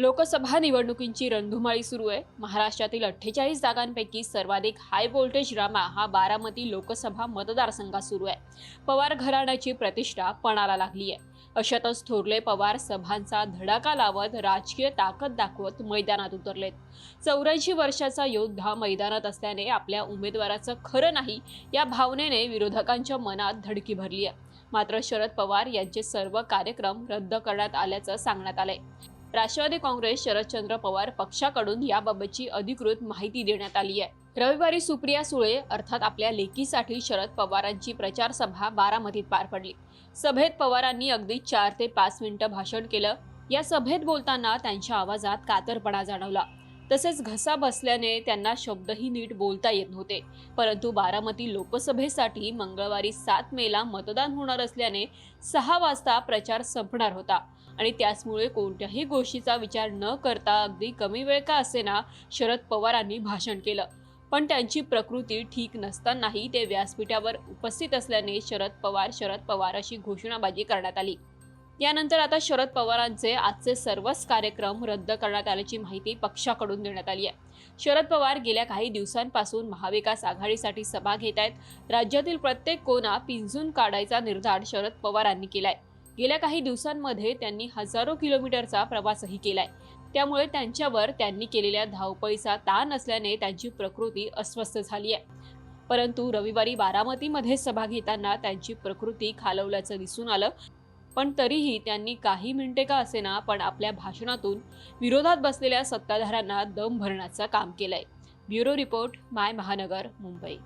लोकसभा निवडणुकींची रणधुमाळी सुरू आहे. महाराष्ट्रातील अठ्ठेचाळीस जागांपैकी सर्वाधिक हाय व्होल्टेज ड्रामा हा बारामती लोकसभा मतदारसंघात सुरू आहे. पवार घराण्याची प्रतिष्ठा पणाला लागली आहे. अशातच थोरले पवार सभांचा धडाका लावत राजकीय ताकद दाखवत मैदानात उतरलेत. चौऱ्याऐंशी वर्षाचा योद्धा मैदानात असल्याने आपल्या उमेदवाराचं खरं नाही या भावनेने विरोधकांच्या मनात धडकी भरली आहे. मात्र शरद पवार यांचे सर्व कार्यक्रम रद्द करण्यात आल्याचं सांगण्यात आलंय. राष्ट्रवादी काँग्रेस शरदचंद्र पवार पक्षाकडून याबाबतची अधिकृत माहिती देण्यात आली आहे. रविवारी सुप्रिया सुळे अर्थात आपल्या लेकीसाठी शरद पवारांची प्रचार सभा बारामतीत पार पडली. सभेत पवारांनी अगदी चार ते पाच मिनिटं भाषण केलं. या सभेत बोलताना त्यांच्या आवाजात कातरपणा जाणवला. तसेच घसा बसल्याने त्यांना शब्दही नीट बोलता येत नव्हते. परंतु बारामती लोकसभेसाठी मंगळवारी सात मेला मतदान होणार असल्याने सहा वाजता प्रचार संपणार होता. आणि त्याचमुळे कोणत्याही गोष्टीचा विचार न करता अगदी कमी वेळ का असेना शरद पवारांनी भाषण केलं. पण त्यांची प्रकृती ठीक नसतानाही ते व्यासपीठावर उपस्थित असल्याने शरद पवार शरद पवार अशी घोषणाबाजी करण्यात आली. यानंतर आता शरद पवारांचे आजचे सर्वच कार्यक्रम रद्द करण्यात आल्याची माहिती पक्षाकडून देण्यात आली आहे. शरद पवार गेल्या काही दिवसांपासून महाविकास आघाडीसाठी सभा घेत आहेत. राज्यातील प्रत्येक कोना पिंजून काढायचा निर्धार शरद पवारांनी केलाय. गेल्या काही दिवसांमध्ये त्यांनी हजारो किलोमीटरचा प्रवासही केलाय. त्यामुळे त्यांच्यावर त्यांनी केलेल्या धावपळीचा ताण असल्याने त्यांची प्रकृती अस्वस्थ झाली आहे परंतु रविवारी बारामतीमध्ये सभा घेताना त्यांची प्रकृती खालवल्याचं दिसून आलं. पण तरीही त्यांनी काही मिनिटे का असेना पण आपल्या भाषणातून विरोधात बसलेल्या सत्ताधाऱ्यांना दम भरण्याचं काम केलंय. ब्युरो रिपोर्ट माय महानगर मुंबई.